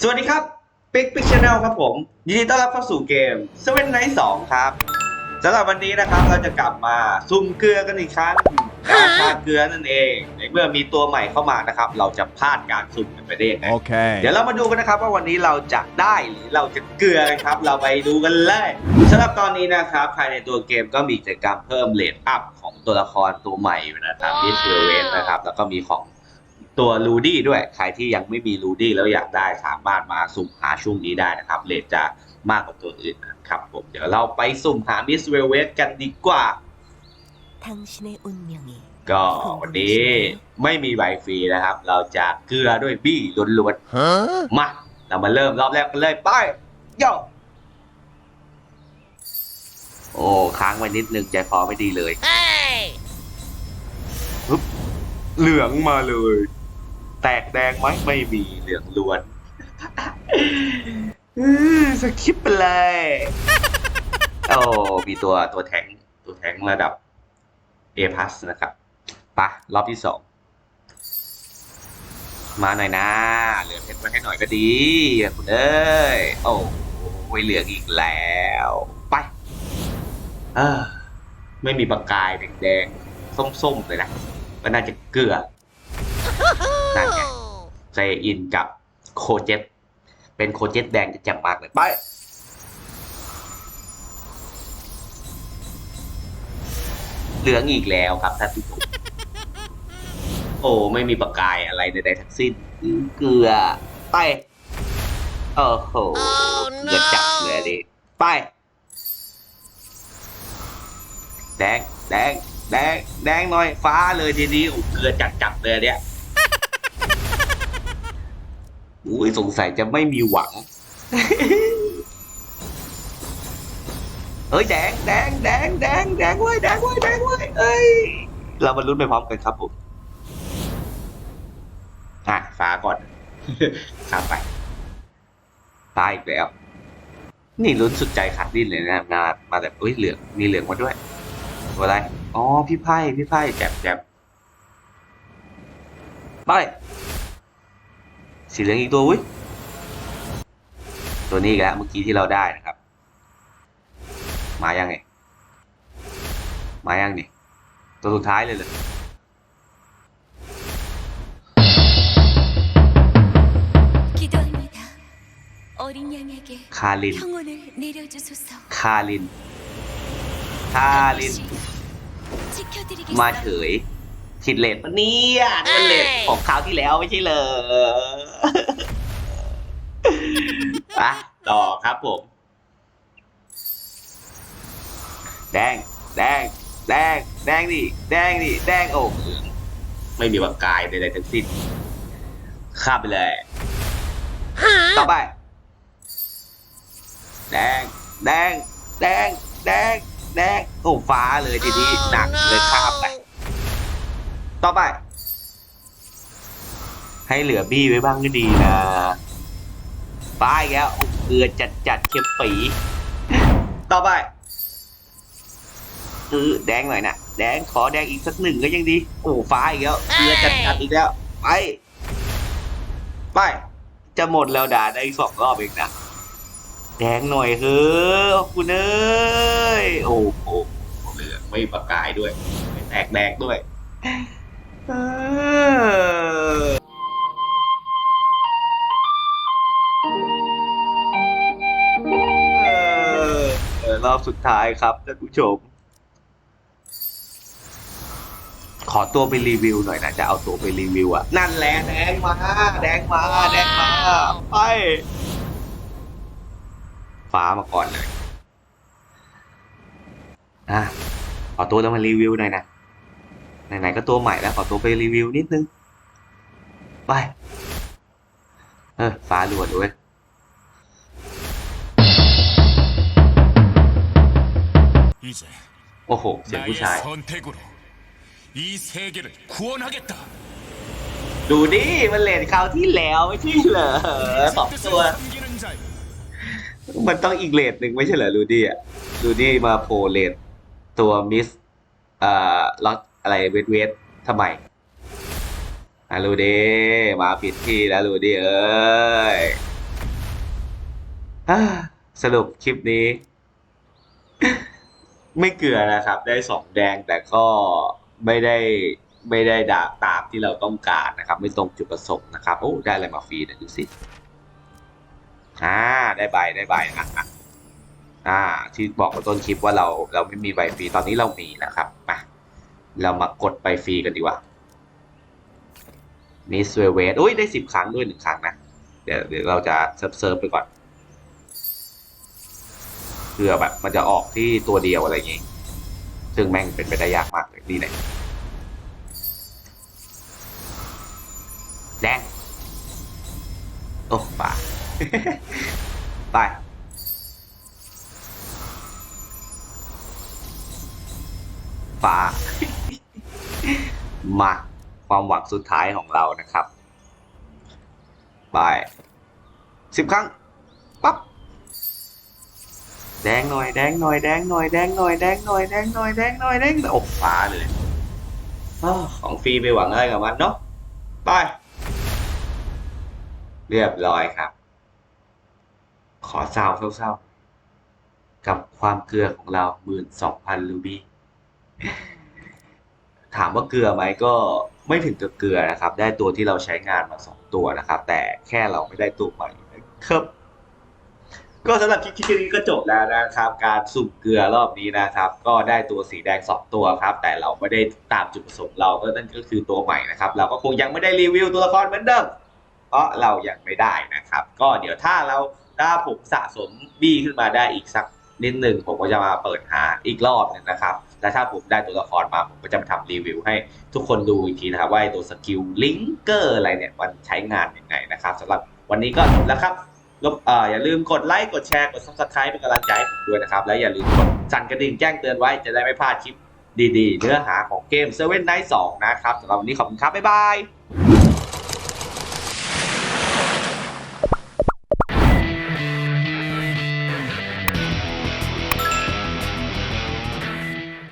สวัสดีครับปิ๊กปิ๊กชาแนลครับผม ยินดีต้อนรับเข้าสู่เกม Seven Night 2ครับสำหรับวันนี้นะครับเราจะกลับมาซุ่มเกลือกันอีกครั้งการพาเกลือนั่นเองในเมื่อมีตัวใหม่เข้ามานะครับ เราจะพลาดการสุ่มกันไปได้ยังไง Okay. เดี๋ยวเรามาดูกันนะครับว่าวันนี้เราจะได้หรือเราจะเกลือกันครับ เราไปดูกันเลยสำหรับตอนนี้นะครับภายในตัวเกมก็มีกิจกรรมเพิ่มเลทอัพของตัวละครตัวใหม่อยู่นะครับที่เซเวนนะครับแล้วก็มีของ ตัวรูดี้ด้วย ใครที่ยังไม่มีรูดี้แล้วอยากได้สามารถมาสุ่มหาช่วงนี้ได้นะครับเลทจะมากกว่าตัวอื่นครับผมเดี๋ยวเราไปสุ่มหามิสเวลเวสกันดีกว่า ก็วันนี้ไม่มีใบฟรีนะครับ เราจะเกลือด้วยบี้ล้วนๆมาเรามาเริ่มรอบแรกกันเลยไปย่อโอ้ค้างไว้นิดนึงใจคอไม่ดีเลยเฮ้ยปึ๊บเหลืองมาเลย แตกแดงไหมไม่มีเหลืองล้วนอื้อสคิปไปเลยโอ้มีตัวตัวแทงตัวแทงระดับ A พ u s นะครับไปะรอบที่สองมาหน่อยนะ เหลือเพชรมาให้หน่อยก็ดีคุณเอ้ย โอ้โหเหลืองอีกแล้ว ไปเออไม่มีประกายแดงๆ ส้มๆ เลยนะ ก็น่าจะเกลือ นั่นไงไซอินกับโคเจ็ตเป็นโคเจ็ตแดงจะจับมากเลยไปเหลืองอีกแล้วครับท่านผู้ชมโอ้ไม่มีประกายอะไรใดๆทั้งสิ้นเกลือไปโอ้โหเกลือจับเลยดิไปแดงแดงแดงแดงหน่อยฟ้าเลยทีนี้โอ้เกลือจัดจับเลยเนี่ย อุ้ยสงสัยจะไม่มีหวังเฮ้ยแดงแดงแดงแดงแดงเว้ยแดงเว้ยแดงเว้ยเอ้ย เรามาลุ้นไปพร้อมกันครับผม อะฟ้าก่อนข้ามไปฟ้าอีกแล้ว นี่ลุ้นสุดใจขาดดิ้นเลยนะมามาแบบเอ้ยเหลืองมีเหลืองมาด้วยตัวอะไรอ๋อพี่ไพ่พี่ไพ่แจบแจบไป สีเหลืองอีกตัวเว้ยตัวนี้อีกแล้วเมื่อกี้ที่เราได้นะครับ มายังไงมายังนี่ตัวสุดท้ายเลยเลยคาลิน คาลิน คาลิน มาเฉย ชิดเลดปะเนี่ยเลดของคราวที่แล้วไม่ใช่เหรอ ไปต่อครับผม แดง แดง แดง แดงดิแดงดิแดงโอ้เหลืองไม่มีประกายใดๆทั้งสิ้นข้ามไปเลย ต่อไป แดง แดง แดง แดง แดง โอ้ฟ้าเลยทีนี้หนักเลยข้ามไป ต่อไป ให้เหลือบี้ไว้บ้างก็ดีนะป้ายแล้วเกลือจัดจัดๆเค็มปีต่อไปคือแดงหน่อยนะแดงขอแดงอีกสักหนึ่งก็ยังดี โอ้ฟ้าอีกแล้วเกลือจัดจัดๆอีกแล้วไปไปจะหมดแล้วด่าได้อีกสองรอบเองนะแดงหน่อยเฮ้อคุณเอ้ยโอ้โหเหลืองไม่ประกายด้วยไม่แตกแดงด้วย รอบสุดท้ายครับท่านผู้ชม ขอตัวไปรีวิวหน่อยนะ จะเอาตัวไปรีวิวอะนั่นแหละแดงมา แดงมา แดงมา ไป ฟ้ามาก่อนเลยอะขอตัวแล้วมารีวิวหน่อยนะ ไหนๆก็ตัวใหม่แล้ว ขอตัวไปรีวิวนิดนึง ไป เออฟ้าด่วนด้วย โอ้โห เสียงผู้ชาย ดูนี่มันเลนคราวที่แล้วไม่ใช่เหรอสองตัว มันต้องอีกเลนหนึ่งไม่ใช่เหรอดูดี้อะดูดี้มาโผล่เลนตัวมิสเอ่อล็อตอะไรเวทเวททำไมอะดูดี้มาผิดที่แล้วดูดี้เอ้ยสรุปคลิปนี้ ไม่เกลือนะครับ ได้สองแดงแต่ก็ไม่ได้ไม่ได้ดาตามที่เราต้องการนะครับ ไม่ตรงจุดประสงค์นะครับโอ้ได้อะไรมาฟรีเดี๋ยวดูสิอ่าได้ใบได้ใบอะอะอ่า ที่บอกต้นคลิปว่าเราเราไม่มีใบฟรีตอนนี้เรามีนะครับมาเรามากดใบฟรีกันดีกว่ามิสเวเวสอุ้ยได้สิบครั้งด้วยหนึ่งครั้งนะเดี๋ยวเดี๋ยวเราจะเซิร์ฟเซิร์ฟไปก่อน เพื่อแบบ มันจะออกที่ตัวเดียวอะไรอย่างงี้ ซึ่งแม่งเป็นไปได้ยากมากเลยนี่ไหนแดงโอ้ป่าไปป่ามาความหวังสุดท้ายของเรานะครับ ไปสิบครั้ง ปั๊บ แดงหน่อยแดงหน่อยแดงหน่อยแดงหน่อยแดงหน่อยแดงหน่อยแดงหน่อยแดงอยโอ้ฟ้าเลยของฟรีไปหวังอะไรกับมันเนาะไป เรียบร้อยครับ ขอเศร้าเศร้าๆกับความเกลือของเราหมื่นสองพันลูบี้ถามว่าเกลือไหมก็ไม่ถึงกับเกลือนะครับ ได้ตัวที่เราใช้งานมาสองตัวนะครับ แต่แค่เราไม่ได้ตัวใหม่นะครับ ก็สำหรับคลิปที่นี้ก็จบแล้วนะครับ การสุ่มเกลือรอบนี้นะครับ ก็ได้ตัวสีแดงสองตัวครับ แต่เราไม่ได้ตามจุดประสงค์เราก็นั่นก็คือตัวใหม่นะครับ เราก็คงยังไม่ได้รีวิวตัวละครเหมือนเดิมเพราะเรายังไม่ได้นะครับ ก็เดี๋ยวถ้าเราถ้าผมสะสมบี้ขึ้นมาได้อีกสักนิดหนึ่งผมก็จะมาเปิดหาอีกรอบหนึงนะครับ และถ้าผมได้ตัวละครมาผมก็จะมาทำรีวิวให้ทุกคนดูอีกทีนะครับว่าตัวสกิลลิงเกอร์อะไรเนี่ยมันใช้งานยังไงนะครับสำหรับวันนี้ก็จบแล้วครับ ลบอ่ออย่าลืมกดไลค์กดแชร์กด subscribe เป็นกำลังใจให้ผมด้วยนะครับ และอย่าลืมกดสั่นกระดิ่งแจ้งเตือนไว้จะได้ไม่พลาดคลิปดีๆ เนื้อหาของเกม Seven Night 2 นะครับสำหรับวันนี้ขอบคุณครับ บ๊ายบาย